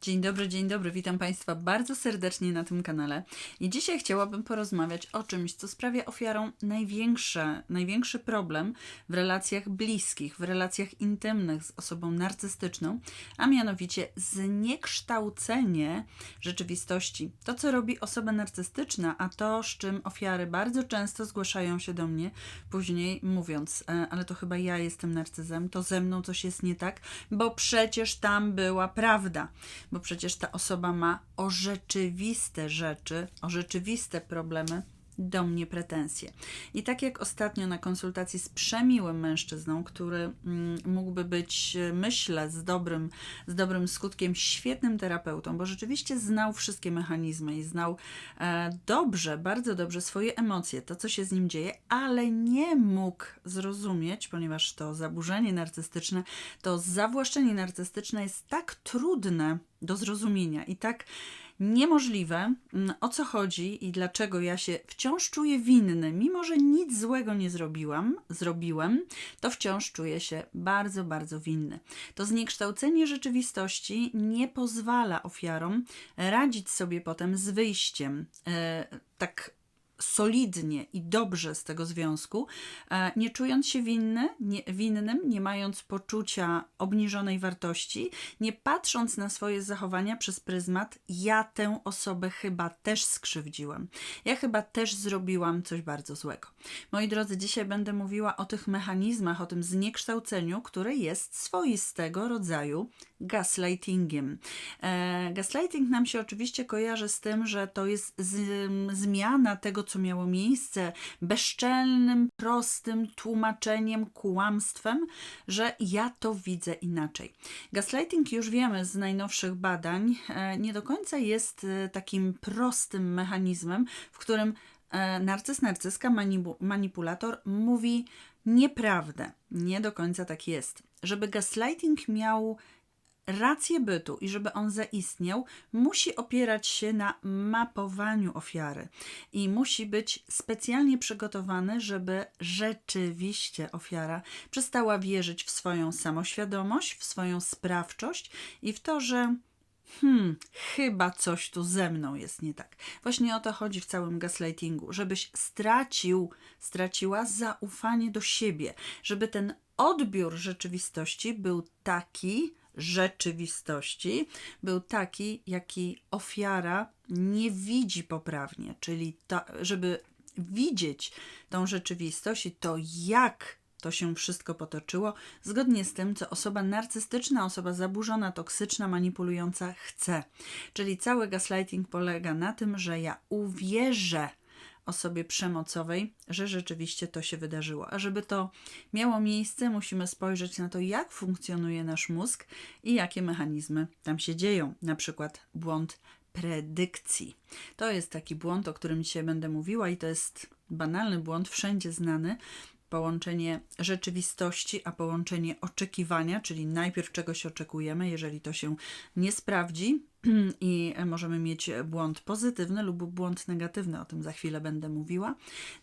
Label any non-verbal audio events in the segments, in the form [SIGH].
Dzień dobry, dzień dobry, witam Państwa bardzo serdecznie na tym kanale. I dzisiaj chciałabym porozmawiać o czymś, co sprawia ofiarom największe, największy problem w relacjach bliskich, w relacjach intymnych z osobą narcystyczną, a mianowicie zniekształcenie rzeczywistości. To, co robi osoba narcystyczna, a to, z czym ofiary bardzo często zgłaszają się do mnie, później mówiąc, "E, ale to chyba ja jestem narcyzem, to ze mną coś jest nie tak, bo przecież tam była prawda bo przecież ta osoba ma o rzeczywiste rzeczy, o rzeczywiste problemy do mnie pretensje. I tak jak ostatnio na konsultacji z przemiłym mężczyzną, który mm, mógłby być, e, myślę, z dobrym, z dobrym skutkiem, świetnym terapeutą, bo rzeczywiście znał wszystkie mechanizmy i znał e, dobrze, bardzo dobrze swoje emocje, to co się z nim dzieje, ale nie mógł zrozumieć, ponieważ to zaburzenie narcystyczne, to zawłaszczenie narcystyczne jest tak trudne do zrozumienia i tak niemożliwe, mm, o co chodzi i dlaczego ja się wciąż czuję winny, mimo że nic złego nie zrobiłam, zrobiłem, to wciąż czuję się bardzo, bardzo winny. To zniekształcenie rzeczywistości nie pozwala ofiarom radzić sobie potem z wyjściem. E, tak solidnie i dobrze z tego związku, e, nie czując się winny, nie, winnym, nie mając poczucia obniżonej wartości, nie patrząc na swoje zachowania przez pryzmat, ja tę osobę chyba też skrzywdziłem. Ja chyba też zrobiłam coś bardzo złego. Moi drodzy, dzisiaj będę mówiła o tych mechanizmach, o tym zniekształceniu, które jest swoistego rodzaju gaslightingiem. E, gaslighting nam się oczywiście kojarzy z tym, że to jest z, zmiana tego, co miało miejsce, bezczelnym, prostym tłumaczeniem, kłamstwem, że ja to widzę inaczej. Gaslighting już wiemy z najnowszych badań, e, nie do końca jest e, takim prostym mechanizmem, w którym e, narcyz, narcyzka, manipulator mówi nieprawdę. Nie do końca tak jest. Żeby gaslighting miał rację bytu i żeby on zaistniał, musi opierać się na mapowaniu ofiary i musi być specjalnie przygotowany, żeby rzeczywiście ofiara przestała wierzyć w swoją samoświadomość, w swoją sprawczość i w to, że hmm, chyba coś tu ze mną jest nie tak. Właśnie o to chodzi w całym gaslightingu, żebyś stracił, straciła zaufanie do siebie, żeby ten odbiór rzeczywistości był taki, rzeczywistości był taki, jaki ofiara nie widzi poprawnie, czyli żeby widzieć tą rzeczywistość i to, jak to się wszystko potoczyło, zgodnie z tym, co osoba narcystyczna, osoba zaburzona, toksyczna, manipulująca chce. Czyli cały gaslighting polega na tym, że ja uwierzę osobie przemocowej, że rzeczywiście to się wydarzyło. A żeby to miało miejsce, musimy spojrzeć na to, jak funkcjonuje nasz mózg i jakie mechanizmy tam się dzieją. Na przykład błąd predykcji. To jest taki błąd, o którym dzisiaj będę mówiła, i to jest banalny błąd, wszędzie znany, połączenie rzeczywistości, a połączenie oczekiwania, czyli najpierw czegoś oczekujemy, jeżeli to się nie sprawdzi [CLEARS THROAT] i możemy mieć błąd pozytywny lub błąd negatywny, o tym za chwilę będę mówiła.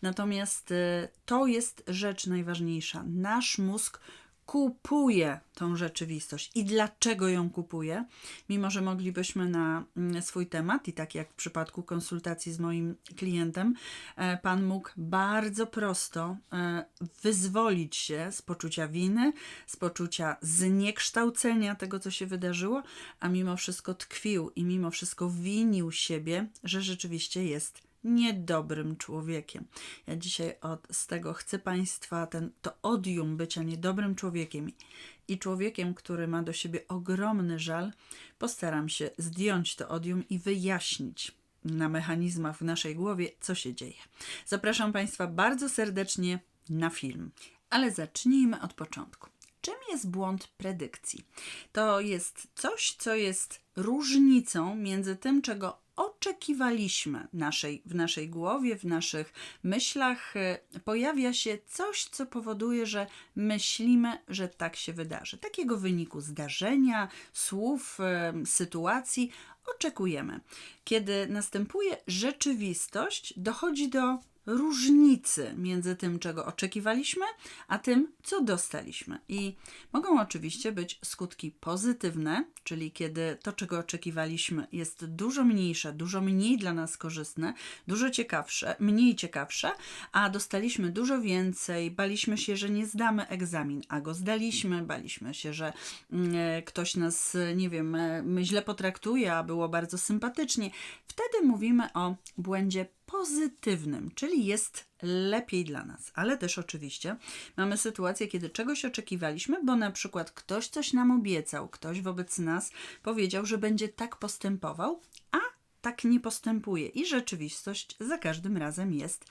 Natomiast y, to jest rzecz najważniejsza. Nasz mózg kupuje tą rzeczywistość. I dlaczego ją kupuje, mimo że moglibyśmy na mm, swój temat, i tak jak w przypadku konsultacji z moim klientem, e, pan mógł bardzo prosto e, wyzwolić się z poczucia winy, z poczucia zniekształcenia tego, co się wydarzyło, a mimo wszystko tkwił i mimo wszystko winił siebie, że rzeczywiście jest niedobrym człowiekiem. Ja dzisiaj od, z tego chcę Państwa ten, to odium bycia niedobrym człowiekiem i człowiekiem, który ma do siebie ogromny żal, postaram się zdjąć to odium i wyjaśnić na mechanizmach w naszej głowie, co się dzieje. Zapraszam Państwa bardzo serdecznie na film. Ale zacznijmy od początku. Czym jest błąd predykcji? To jest coś, co jest różnicą między tym, czego oczekiwaliśmy naszej, w naszej głowie, w naszych myślach, e, pojawia się coś, co powoduje, że myślimy, że tak się wydarzy. Takiego wyniku zdarzenia, słów, e, sytuacji oczekujemy. Kiedy następuje rzeczywistość, dochodzi do różnicy między tym, czego oczekiwaliśmy, a tym, co dostaliśmy. I mogą oczywiście być skutki pozytywne, czyli kiedy to, czego oczekiwaliśmy, jest dużo mniejsze, dużo mniej dla nas korzystne, dużo ciekawsze, mniej ciekawsze, a dostaliśmy dużo więcej, baliśmy się, że nie zdamy egzamin, a go zdaliśmy, baliśmy się, że mm, e, ktoś nas, nie wiem, e, źle potraktuje, a było bardzo sympatycznie. Wtedy mówimy o błędzie pozytywnym, czyli jest lepiej dla nas. Ale też oczywiście mamy sytuację, kiedy czegoś oczekiwaliśmy, bo na przykład ktoś coś nam obiecał, ktoś wobec nas powiedział, że będzie tak postępował, a tak nie postępuje i rzeczywistość za każdym razem jest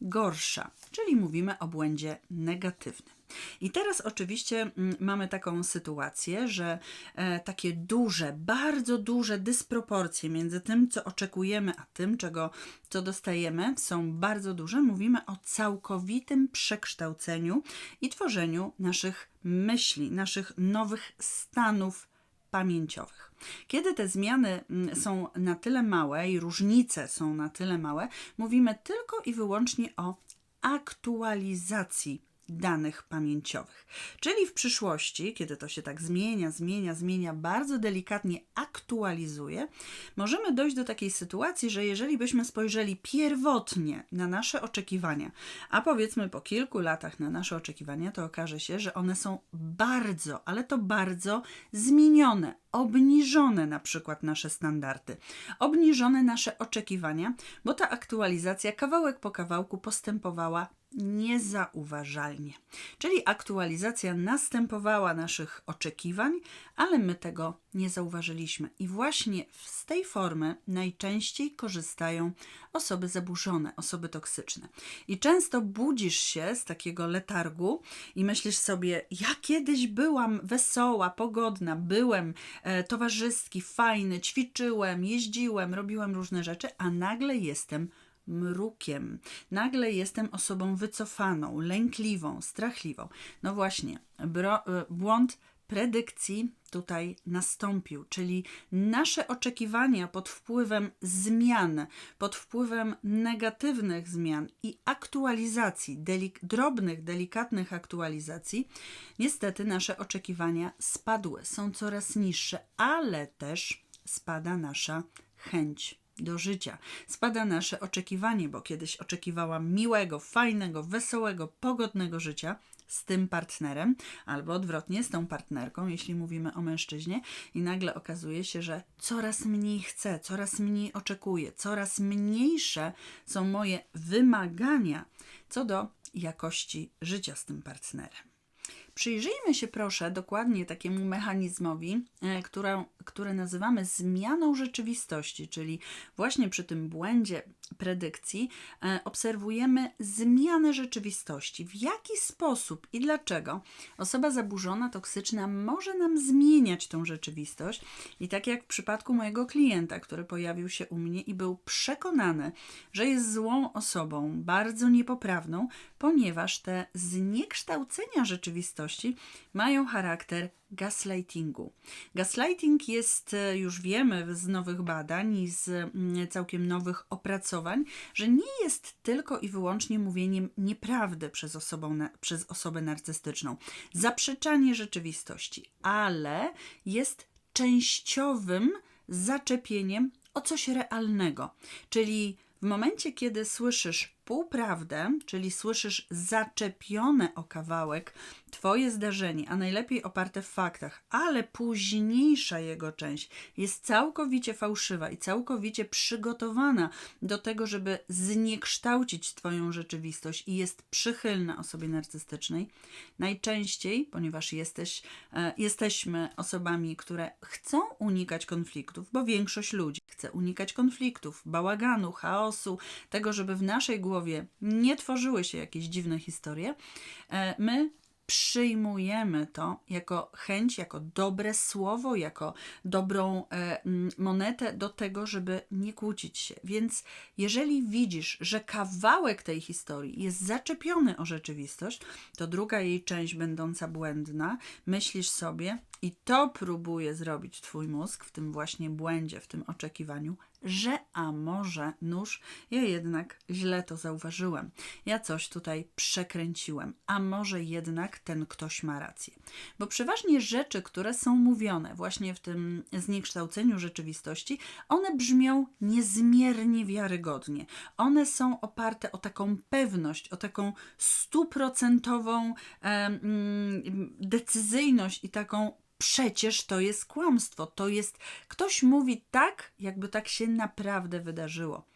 gorsza, czyli mówimy o błędzie negatywnym. I teraz oczywiście mm, mamy taką sytuację, że e, takie duże, bardzo duże dysproporcje między tym, co oczekujemy, a tym, czego co dostajemy, są bardzo duże. Mówimy o całkowitym przekształceniu i tworzeniu naszych myśli, naszych nowych stanów pamięciowych. Kiedy te zmiany mm, są na tyle małe i różnice są na tyle małe, mówimy tylko i wyłącznie o aktualizacji danych pamięciowych. Czyli w przyszłości, kiedy to się tak zmienia, zmienia, zmienia, bardzo delikatnie aktualizuje, możemy dojść do takiej sytuacji, że jeżeli byśmy spojrzeli pierwotnie na nasze oczekiwania, a powiedzmy po kilku latach na nasze oczekiwania, to okaże się, że one są bardzo, ale to bardzo zmienione, obniżone na przykład nasze standardy, obniżone nasze oczekiwania, bo ta aktualizacja kawałek po kawałku postępowała niezauważalnie. Czyli aktualizacja następowała naszych oczekiwań, ale my tego nie zauważyliśmy. I właśnie z tej formy najczęściej korzystają osoby zaburzone, osoby toksyczne. I często budzisz się z takiego letargu i myślisz sobie, ja kiedyś byłam wesoła, pogodna, byłem e, towarzyski, fajny, ćwiczyłem, jeździłem, robiłem różne rzeczy, a nagle jestem mrukiem. Nagle jestem osobą wycofaną, lękliwą, strachliwą. No właśnie, bro, y, błąd predykcji tutaj nastąpił, czyli nasze oczekiwania pod wpływem zmian, pod wpływem negatywnych zmian i aktualizacji, delik drobnych, delikatnych aktualizacji, niestety nasze oczekiwania spadły, są coraz niższe, ale też spada nasza chęć do życia. Spada nasze oczekiwanie, bo kiedyś oczekiwałam miłego, fajnego, wesołego, pogodnego życia z tym partnerem, albo odwrotnie, z tą partnerką, jeśli mówimy o mężczyźnie, i nagle okazuje się, że coraz mniej chcę, coraz mniej oczekuję, coraz mniejsze są moje wymagania co do jakości życia z tym partnerem. Przyjrzyjmy się proszę dokładnie takiemu mechanizmowi, e, który nazywamy zmianą rzeczywistości, czyli właśnie przy tym błędzie predykcji e, obserwujemy zmianę rzeczywistości. W jaki sposób i dlaczego osoba zaburzona, toksyczna może nam zmieniać tą rzeczywistość. I tak jak w przypadku mojego klienta, który pojawił się u mnie i był przekonany, że jest złą osobą, bardzo niepoprawną, ponieważ te zniekształcenia rzeczywistości mają charakter gaslightingu. Gaslighting jest, e, już wiemy z nowych badań i z mm, całkiem nowych opracowań, że nie jest tylko i wyłącznie mówieniem nieprawdy przez, przez osobę narcystyczną, zaprzeczanie rzeczywistości, ale jest częściowym zaczepieniem o coś realnego, czyli w momencie, kiedy słyszysz półprawdę, czyli słyszysz zaczepione o kawałek Twoje zdarzenie, a najlepiej oparte w faktach, ale późniejsza jego część jest całkowicie fałszywa i całkowicie przygotowana do tego, żeby zniekształcić Twoją rzeczywistość i jest przychylna osobie narcystycznej, najczęściej, ponieważ jesteś, e, jesteśmy osobami, które chcą unikać konfliktów, bo większość ludzi chce unikać konfliktów, bałaganu, chaosu, tego, żeby w naszej głowie nie tworzyły się jakieś dziwne historie, e, my przyjmujemy to jako chęć, jako dobre słowo, jako dobrą e, monetę do tego, żeby nie kłócić się. Więc jeżeli widzisz, że kawałek tej historii jest zaczepiony o rzeczywistość, to druga jej część, będąca błędna, myślisz sobie, I to próbuje zrobić Twój mózg w tym właśnie błędzie, w tym oczekiwaniu, że a może nóż, ja jednak źle to zauważyłem. Ja coś tutaj przekręciłem, a może jednak ten ktoś ma rację. Bo przeważnie rzeczy, które są mówione właśnie w tym zniekształceniu rzeczywistości, one brzmią niezmiernie wiarygodnie. One są oparte o taką pewność, o taką stuprocentową mm, decyzyjność i taką przecież to jest kłamstwo. To jest, ktoś mówi tak, jakby tak się naprawdę wydarzyło.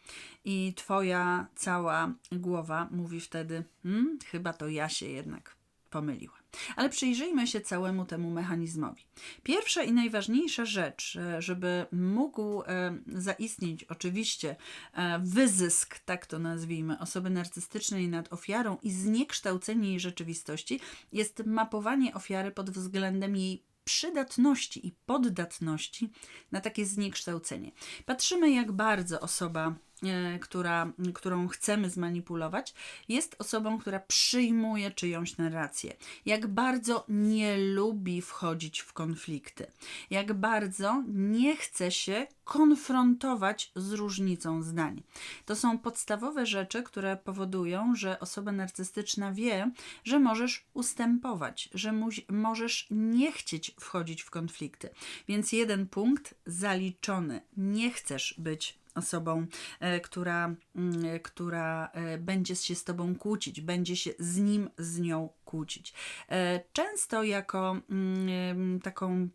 I twoja cała głowa mówi wtedy, hmm, chyba to ja się jednak pomyliła. Ale przyjrzyjmy się całemu temu mechanizmowi. Pierwsza i najważniejsza rzecz, e, żeby mógł e, zaistnieć oczywiście e, wyzysk, tak to nazwijmy, osoby narcystycznej nad ofiarą i zniekształcenie jej rzeczywistości, jest mapowanie ofiary pod względem jej przydatności i poddatności na takie zniekształcenie. Patrzymy, jak bardzo osoba, która, którą chcemy zmanipulować, jest osobą, która przyjmuje czyjąś narrację. Jak bardzo nie lubi wchodzić w konflikty. Jak bardzo nie chce się konfrontować z różnicą zdań. To są podstawowe rzeczy, które powodują, że osoba narcystyczna wie, że możesz ustępować, że możesz nie chcieć wchodzić w konflikty. Więc jeden punkt zaliczony. Nie chcesz być osobą, e, która, mm, która e, będzie się z tobą kłócić, będzie się z nim, z nią kłócić. E, często jako mm, taką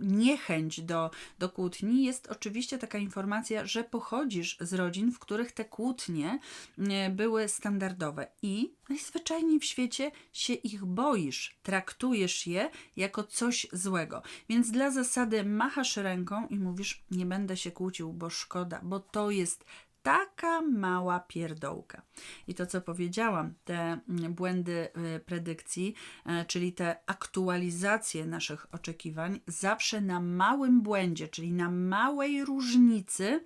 niechęć do, do kłótni jest oczywiście taka informacja, że pochodzisz z rodzin, w których te kłótnie e, były standardowe i najzwyczajniej w świecie się ich boisz, traktujesz je jako coś złego. Więc dla zasady machasz ręką i mówisz: Nie będę się kłócił, bo szkoda, bo to jest taka mała pierdołka. I to, co powiedziałam, te mm, błędy y, predykcji, e, czyli te aktualizacje naszych oczekiwań, zawsze na małym błędzie, czyli na małej różnicy,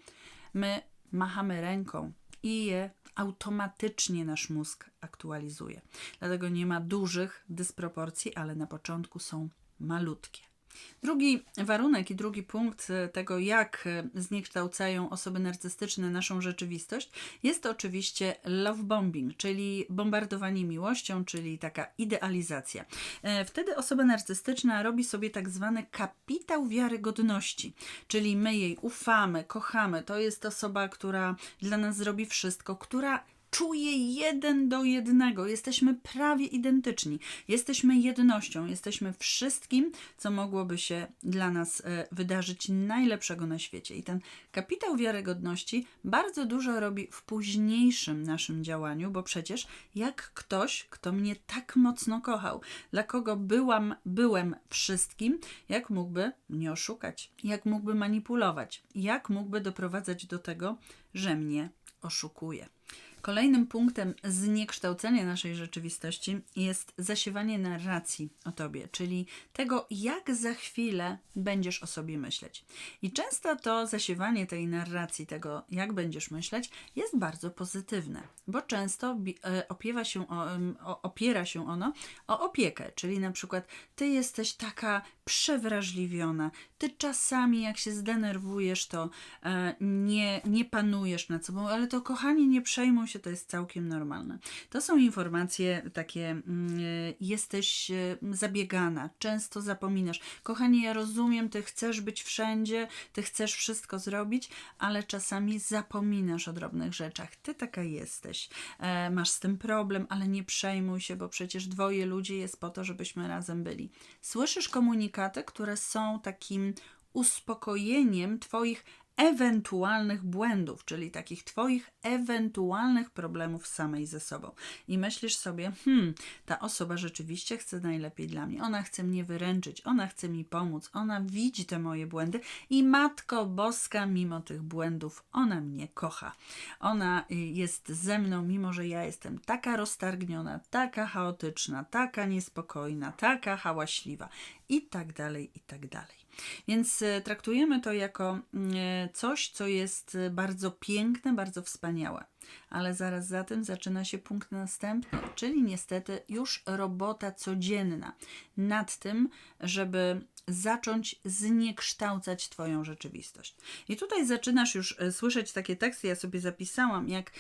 my machamy ręką i je automatycznie nasz mózg aktualizuje. Dlatego nie ma dużych dysproporcji, ale na początku są malutkie. Drugi warunek i drugi punkt e, tego, jak e, zniekształcają osoby narcystyczne naszą rzeczywistość, jest oczywiście love bombing, czyli bombardowanie miłością, czyli taka idealizacja. E, wtedy osoba narcystyczna robi sobie tak zwany kapitał wiarygodności, czyli my jej ufamy, kochamy. To jest osoba, która dla nas zrobi wszystko, która czuję jeden do jednego. Jesteśmy prawie identyczni. Jesteśmy jednością, jesteśmy wszystkim, co mogłoby się dla nas e, wydarzyć najlepszego na świecie. I ten kapitał wiarygodności bardzo dużo robi w późniejszym naszym działaniu, bo przecież jak ktoś, kto mnie tak mocno kochał, dla kogo byłam, byłem wszystkim, jak mógłby mnie oszukać, jak mógłby manipulować, jak mógłby doprowadzać do tego, że mnie oszukuje. Kolejnym punktem zniekształcenia naszej rzeczywistości jest zasiewanie narracji o tobie, czyli tego, jak za chwilę będziesz o sobie myśleć. I często to zasiewanie tej narracji, tego, jak będziesz myśleć, jest bardzo pozytywne, bo często e, opiewa się o, opiera się ono o opiekę, czyli na przykład ty jesteś taka przewrażliwiona, ty czasami, jak się zdenerwujesz, to e, nie, nie panujesz nad sobą, ale to kochani, nie przejmuj się, to jest całkiem normalne. To są informacje takie, mm, e, jesteś e, zabiegana, często zapominasz. Kochani, ja rozumiem, ty chcesz być wszędzie, ty chcesz wszystko zrobić, ale czasami zapominasz o drobnych rzeczach. Ty taka jesteś. E, masz z tym problem, ale nie przejmuj się, bo przecież dwoje ludzi jest po to, żebyśmy razem byli. Słyszysz komunikaty, które są takim uspokojeniem Twoich ewentualnych błędów, czyli takich Twoich ewentualnych problemów samej ze sobą. I myślisz sobie, hmm, ta osoba rzeczywiście chce najlepiej dla mnie, ona chce mnie wyręczyć, ona chce mi pomóc, ona widzi te moje błędy i Matko Boska, mimo tych błędów, ona mnie kocha. Ona y, jest ze mną, mimo że ja jestem taka roztargniona, taka chaotyczna, taka niespokojna, taka hałaśliwa i tak dalej, i tak dalej. Więc e, traktujemy to jako mm, e, coś, co jest e, bardzo piękne, bardzo wspaniałe. Ale zaraz za tym zaczyna się punkt następny, czyli niestety już robota codzienna nad tym, żeby zacząć zniekształcać Twoją rzeczywistość. I tutaj zaczynasz już słyszeć takie teksty, ja sobie zapisałam, jak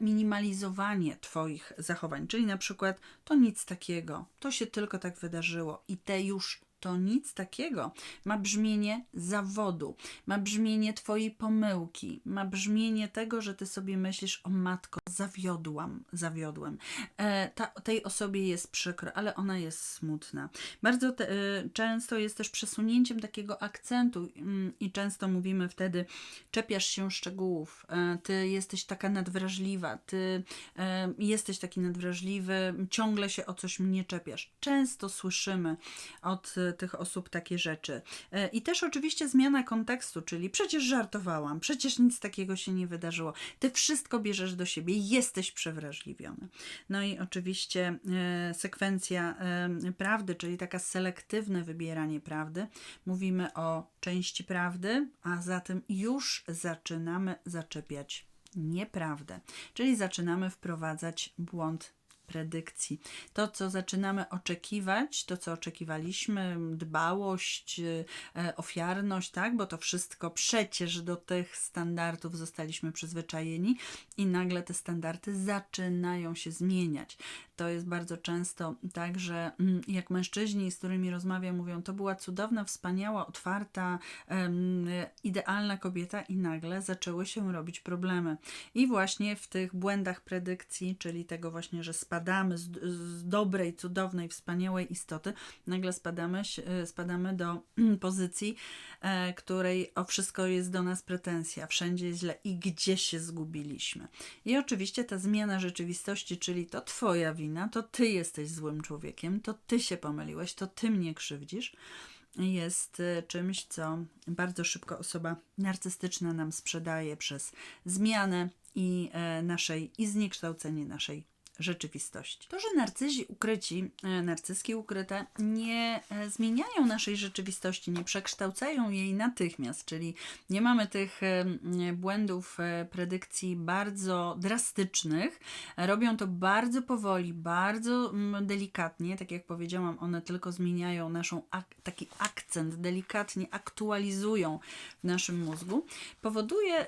minimalizowanie Twoich zachowań, czyli na przykład to nic takiego, to się tylko tak wydarzyło i te już to nic takiego. Ma brzmienie zawodu, ma brzmienie Twojej pomyłki, ma brzmienie tego, że Ty sobie myślisz, o matko, zawiodłam, zawiodłem. E, ta, tej osobie jest przykro, ale ona jest smutna. Bardzo te, e, często jest też przesunięciem takiego akcentu mm, i często mówimy wtedy, czepiasz się szczegółów, e, Ty jesteś taka nadwrażliwa, Ty e, jesteś taki nadwrażliwy, ciągle się o coś mnie czepiasz. Często słyszymy od e, tych osób takie rzeczy. E, I też oczywiście zmiana kontekstu, czyli przecież żartowałam, przecież nic takiego się nie wydarzyło. Ty wszystko bierzesz do siebie, jesteś przewrażliwiony. No i oczywiście e, sekwencja e, prawdy, czyli taka selektywne wybieranie prawdy. Mówimy o części prawdy, a zatem już zaczynamy zaczepiać nieprawdę, czyli zaczynamy wprowadzać błąd predykcji. To, co zaczynamy oczekiwać, to, co oczekiwaliśmy, dbałość, e, ofiarność, tak, bo to wszystko przecież do tych standardów zostaliśmy przyzwyczajeni i nagle te standardy zaczynają się zmieniać. To jest bardzo często tak, że mm, jak mężczyźni, z którymi rozmawiam, mówią, to była cudowna, wspaniała, otwarta, idealna kobieta, i nagle zaczęły się robić problemy. I właśnie w tych błędach predykcji, czyli tego właśnie, że spadamy z, z dobrej, cudownej, wspaniałej istoty, nagle spadamy, e, spadamy do pozycji, e, której o wszystko jest do nas pretensja, wszędzie jest źle i gdzie się zgubiliśmy. I oczywiście ta zmiana rzeczywistości, czyli to Twoja wina, to Ty jesteś złym człowiekiem, to Ty się pomyliłeś, to Ty mnie krzywdzisz jest e, czymś, co bardzo szybko osoba narcystyczna nam sprzedaje przez zmianę i naszej i zniekształcenie naszej rzeczywistości. To, że narcyzi ukryci, e, narcyzki ukryte nie e, zmieniają naszej rzeczywistości, nie przekształcają jej natychmiast, czyli nie mamy tych e, błędów predykcji bardzo drastycznych, robią to bardzo powoli, bardzo delikatnie, tak jak powiedziałam, one tylko zmieniają naszą ak taki akcent, delikatnie aktualizują w naszym mózgu, powoduje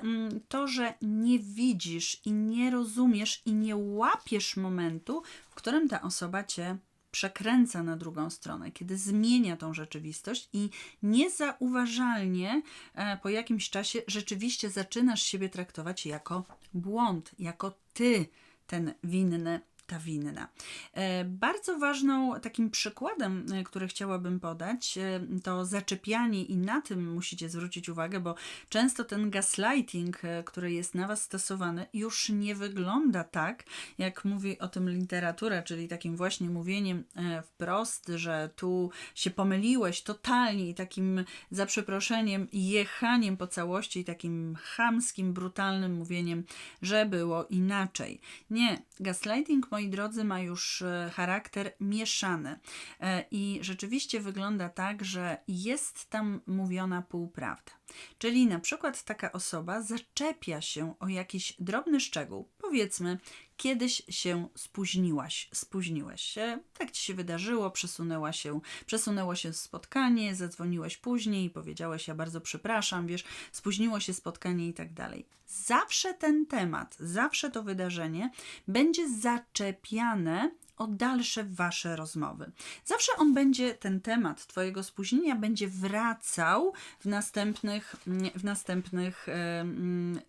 to, że nie widzisz i nie rozumiesz i nie łapiesz momentu, w którym ta osoba cię przekręca na drugą stronę, kiedy zmienia tą rzeczywistość i niezauważalnie e, po jakimś czasie rzeczywiście zaczynasz siebie traktować jako błąd, jako ty ten winny ta winna. E, bardzo ważną takim przykładem, e, który chciałabym podać, e, to zaczepianie i na tym musicie zwrócić uwagę, bo często ten gaslighting, który jest na Was stosowany, już nie wygląda tak, jak mówi o tym literatura, czyli takim właśnie mówieniem wprost, że tu się pomyliłeś totalnie i takim za przeproszeniem jechaniem po całości i takim chamskim, brutalnym mówieniem, że było inaczej. Nie, gaslighting moi drodzy, ma już e, charakter mieszany. E, I rzeczywiście wygląda tak, że jest tam mówiona półprawda. Czyli na przykład taka osoba zaczepia się o jakiś drobny szczegół. Powiedzmy, kiedyś się spóźniłaś, spóźniłeś się, tak ci się wydarzyło, przesunęła się, przesunęło się spotkanie, zadzwoniłeś później, powiedziałeś, ja bardzo przepraszam, wiesz, spóźniło się spotkanie i tak dalej. Zawsze ten temat, zawsze to wydarzenie będzie zaczepiane o dalsze wasze rozmowy. Zawsze on będzie, ten temat Twojego spóźnienia będzie wracał w następnych, w następnych e,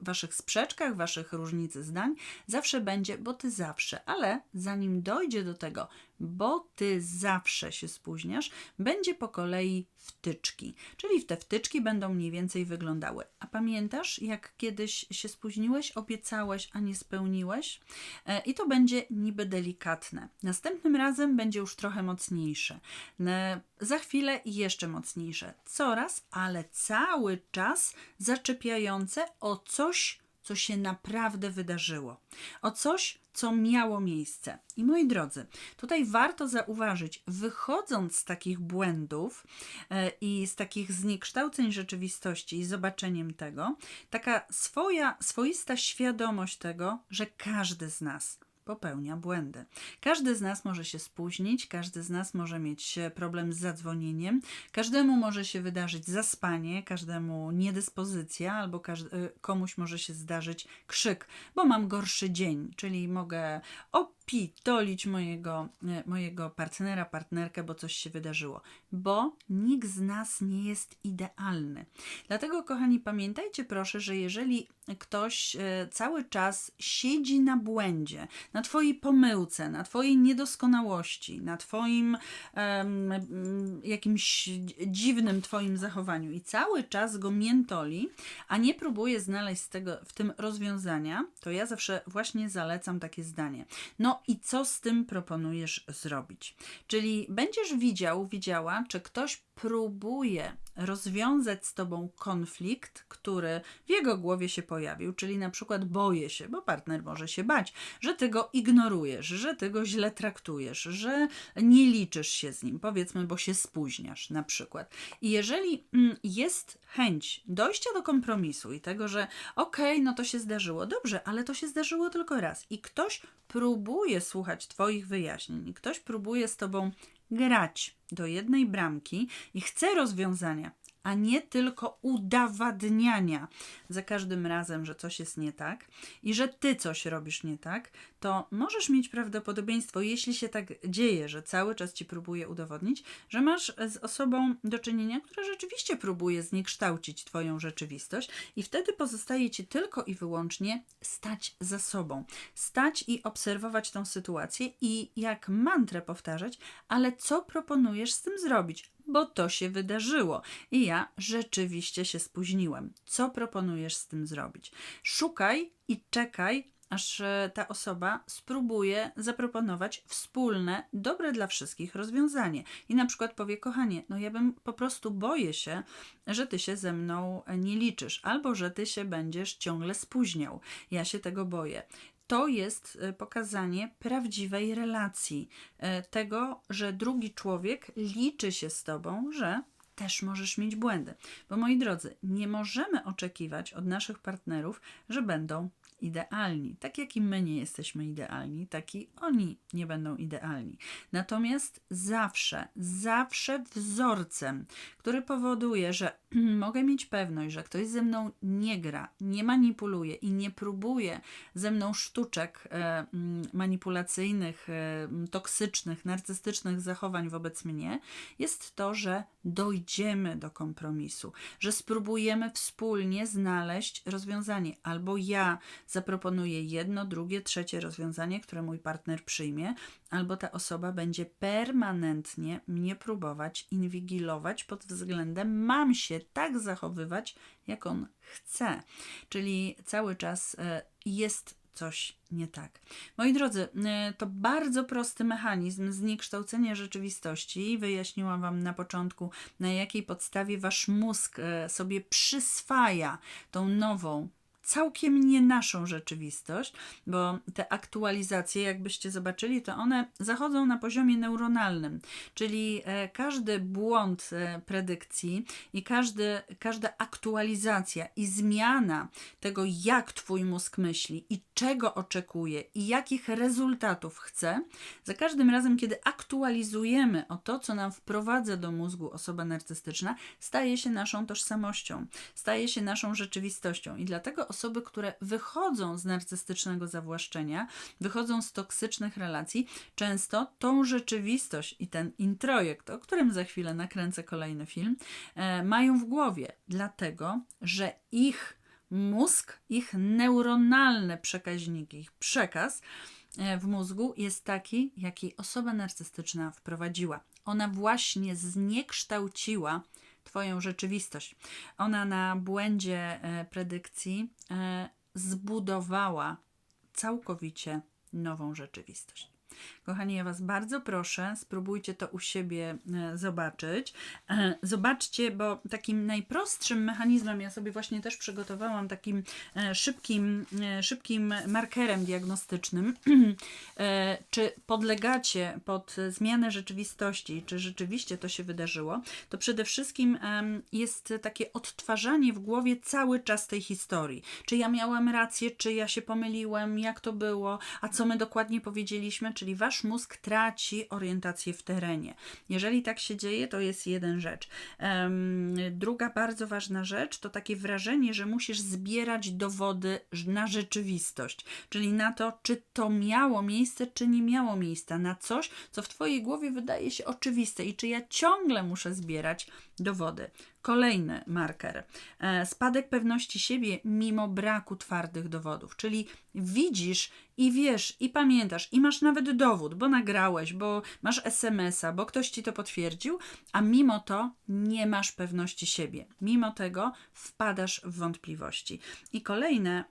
Waszych sprzeczkach, Waszych różnicy zdań. Zawsze będzie, bo Ty zawsze, ale zanim dojdzie do tego, bo ty zawsze się spóźniasz, będzie po kolei wtyczki. Czyli te wtyczki będą mniej więcej wyglądały. A pamiętasz, jak kiedyś się spóźniłeś, obiecałeś, a nie spełniłeś? E, I to będzie niby delikatne. Następnym razem będzie już trochę mocniejsze. E, za chwilę jeszcze mocniejsze. Coraz, ale cały czas zaczepiające o coś, co się naprawdę wydarzyło. O coś, co miało miejsce. I moi drodzy, tutaj warto zauważyć, wychodząc z takich błędów e, i z takich zniekształceń rzeczywistości i zobaczeniem tego, taka swoja, swoista świadomość tego, że każdy z nas popełnia błędy. Każdy z nas może się spóźnić, każdy z nas może mieć e, problem z zadzwonieniem, każdemu może się wydarzyć zaspanie, każdemu niedyspozycja, albo e, komuś może się zdarzyć krzyk, bo mam gorszy dzień, czyli mogę opitolić mojego, e, mojego partnera, partnerkę, bo coś się wydarzyło, bo nikt z nas nie jest idealny. Dlatego, kochani, pamiętajcie proszę, że jeżeli ktoś e, cały czas siedzi na błędzie, na Twojej pomyłce, na Twojej niedoskonałości, na Twoim mm, jakimś dziwnym Twoim zachowaniu i cały czas go miętoli, a nie próbuje znaleźć z tego, w tym rozwiązania, to ja zawsze właśnie zalecam takie zdanie. No i co z tym proponujesz zrobić? Czyli będziesz widział, widziała, czy ktoś próbuje rozwiązać z tobą konflikt, który w jego głowie się pojawił, czyli na przykład boję się, bo partner może się bać, że ty go ignorujesz, że ty go źle traktujesz, że nie liczysz się z nim, powiedzmy, bo się spóźniasz na przykład. I jeżeli mm, jest chęć dojścia do kompromisu i tego, że okej, okay, no to się zdarzyło, dobrze, ale to się zdarzyło tylko raz i ktoś próbuje słuchać twoich wyjaśnień i ktoś próbuje z tobą grać do jednej bramki i chce rozwiązania, a nie tylko udowadniania za każdym razem, że coś jest nie tak i że ty coś robisz nie tak, to możesz mieć prawdopodobieństwo, jeśli się tak dzieje, że cały czas ci próbuje udowodnić, że masz z osobą do czynienia, która rzeczywiście próbuje zniekształcić twoją rzeczywistość i wtedy pozostaje ci tylko i wyłącznie stać za sobą, stać i obserwować tą sytuację i jak mantrę powtarzać, ale co proponujesz z tym zrobić? bo to się wydarzyło i ja rzeczywiście się spóźniłem. Co proponujesz z tym zrobić? Szukaj i czekaj, aż e, ta osoba spróbuje zaproponować wspólne, dobre dla wszystkich rozwiązanie. I na przykład powie, kochanie, no ja bym po prostu boję się, że ty się ze mną nie liczysz, albo że ty się będziesz ciągle spóźniał. Ja się tego boję to jest e, pokazanie prawdziwej relacji, e, tego, że drugi człowiek liczy się z tobą, że też możesz mieć błędy. Bo moi drodzy, nie możemy oczekiwać od naszych partnerów, że będą idealni. Tak jak i my nie jesteśmy idealni, tak i oni nie będą idealni. Natomiast zawsze, zawsze wzorcem, który powoduje, że [CLEARS THROAT] mogę mieć pewność, że ktoś ze mną nie gra, nie manipuluje i nie próbuje ze mną sztuczek e, manipulacyjnych, e, toksycznych, narcystycznych zachowań wobec mnie, jest to, że dojdziemy do kompromisu, że spróbujemy wspólnie znaleźć rozwiązanie. Albo ja zaproponuję jedno, drugie, trzecie rozwiązanie, które mój partner przyjmie, albo ta osoba będzie permanentnie mnie próbować inwigilować pod względem mam się tak zachowywać, jak on chce. Czyli cały czas e, jest coś nie tak. Moi drodzy, e, to bardzo prosty mechanizm zniekształcenia rzeczywistości. Wyjaśniłam Wam na początku, na jakiej podstawie Wasz mózg e, sobie przyswaja tą nową, całkiem nie naszą rzeczywistość, bo te aktualizacje, jakbyście zobaczyli, to one zachodzą na poziomie neuronalnym, czyli e, każdy błąd e, predykcji i każdy, każda aktualizacja i zmiana tego, jak Twój mózg myśli i czego oczekuje i jakich rezultatów chce, za każdym razem, kiedy aktualizujemy o to, co nam wprowadza do mózgu osoba narcystyczna, staje się naszą tożsamością, staje się naszą rzeczywistością. I dlatego osoby, które wychodzą z narcystycznego zawłaszczenia, wychodzą z toksycznych relacji, często tą rzeczywistość i ten introjekt, o którym za chwilę nakręcę kolejny film, e, mają w głowie, dlatego że ich mózg, ich neuronalne przekaźniki, ich przekaz e, w mózgu jest taki, jaki osoba narcystyczna wprowadziła. Ona właśnie zniekształciła Twoją rzeczywistość. Ona na błędzie e, predykcji e, zbudowała całkowicie nową rzeczywistość. Kochani, ja Was bardzo proszę, spróbujcie to u siebie e, zobaczyć. E, Zobaczcie, bo takim najprostszym mechanizmem, ja sobie właśnie też przygotowałam takim e, szybkim, szybkim markerem diagnostycznym, [CLEARS THROAT] czy podlegacie pod zmianę rzeczywistości, czy rzeczywiście to się wydarzyło, to przede wszystkim jest takie odtwarzanie w głowie cały czas tej historii. Czy ja miałam rację, czy ja się pomyliłem, jak to było, a co my dokładnie powiedzieliśmy, czyli wasz mózg traci orientację w terenie. Jeżeli tak się dzieje, to jest jeden rzecz. Druga bardzo ważna rzecz to takie wrażenie, że musisz zbierać dowody na rzeczywistość, czyli na to, czy to miało miejsce, czy nie miało miejsca, na coś, co w Twojej głowie wydaje się oczywiste i czy ja ciągle muszę zbierać dowody. Kolejny marker. E, Spadek pewności siebie mimo braku twardych dowodów, czyli widzisz i wiesz, i pamiętasz, i masz nawet dowód, bo nagrałeś, bo masz SMS-a, bo ktoś ci to potwierdził, a mimo to nie masz pewności siebie. Mimo tego wpadasz w wątpliwości. I kolejne,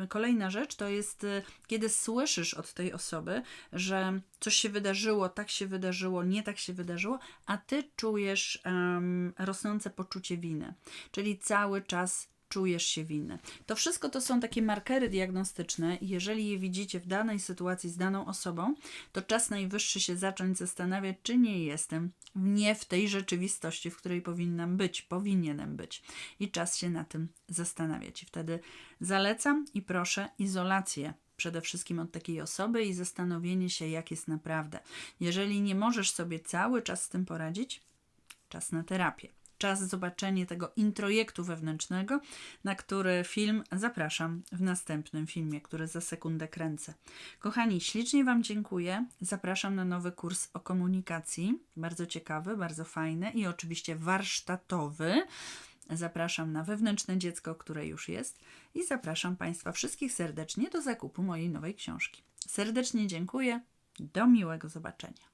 e, kolejna rzecz to jest, e, kiedy słyszysz od tej osoby, że coś się wydarzyło, tak się wydarzyło, nie tak się wydarzyło, a ty czujesz em, rosnące poczucie winy, czyli cały czas czujesz się winny. To wszystko to są takie markery diagnostyczne jeżeli je widzicie w danej sytuacji z daną osobą, to czas najwyższy się zacząć zastanawiać, czy nie jestem nie w tej rzeczywistości, w której powinnam być, powinienem być. I czas się na tym zastanawiać. I wtedy zalecam i proszę izolację przede wszystkim od takiej osoby i zastanowienie się, jak jest naprawdę. Jeżeli nie możesz sobie cały czas z tym poradzić, czas na terapię. Czas zobaczenie tego introjektu wewnętrznego, na który film zapraszam w następnym filmie, który za sekundę kręcę. Kochani, ślicznie Wam dziękuję. Zapraszam na nowy kurs o komunikacji. Bardzo ciekawy, bardzo fajny i oczywiście warsztatowy. Zapraszam na wewnętrzne dziecko, które już jest i zapraszam Państwa wszystkich serdecznie do zakupu mojej nowej książki. Serdecznie dziękuję. Do miłego zobaczenia.